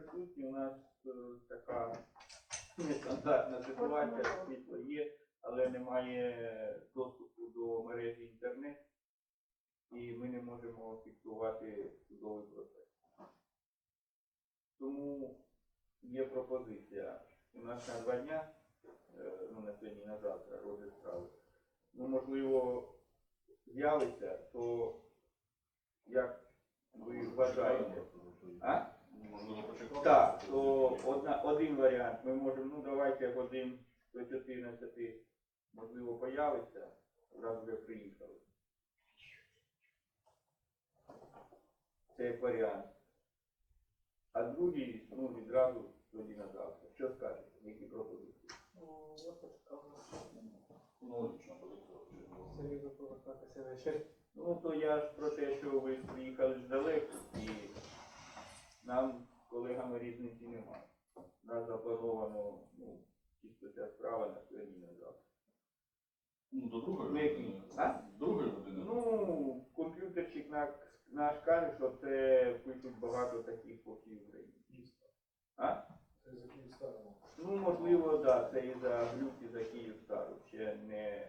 присутні. У нас е, така нестандартна ситуація, світло є, але немає доступу до мережі інтернет, і ми не можемо фіксувати судовий процес. Тому є пропозиція. У нас на два дня, е, ну на сьогодні, на завтра, розгляд справи. Ну, можливо, з'явиться, то як ви вважаєте? А? Так, то одна, один варіант. Ми можемо, ну давайте годин до 14, можливо, появиться, раз вже приїхали. Це як варіант. А другий, ну, відразу тоді на завтра. Що скажете? Які пропозиції? Ну, я. Ну, позиція. Серйозно повертатися вечір. Ну, то я ж про те, що ви приїхали ж далеко, і нам з різниці немає. У нас заплановано, ну, чисто ця справа на сьогодні на завтра. Ну, до другої Ну, години. А? Другої години. Ну, комп'ютерчик на- наш каже, що це пишуть багато таких по всій Україні. А? Це за Київстаром. Ну, можливо, так, да, це і за глюки за Київстару. Ще не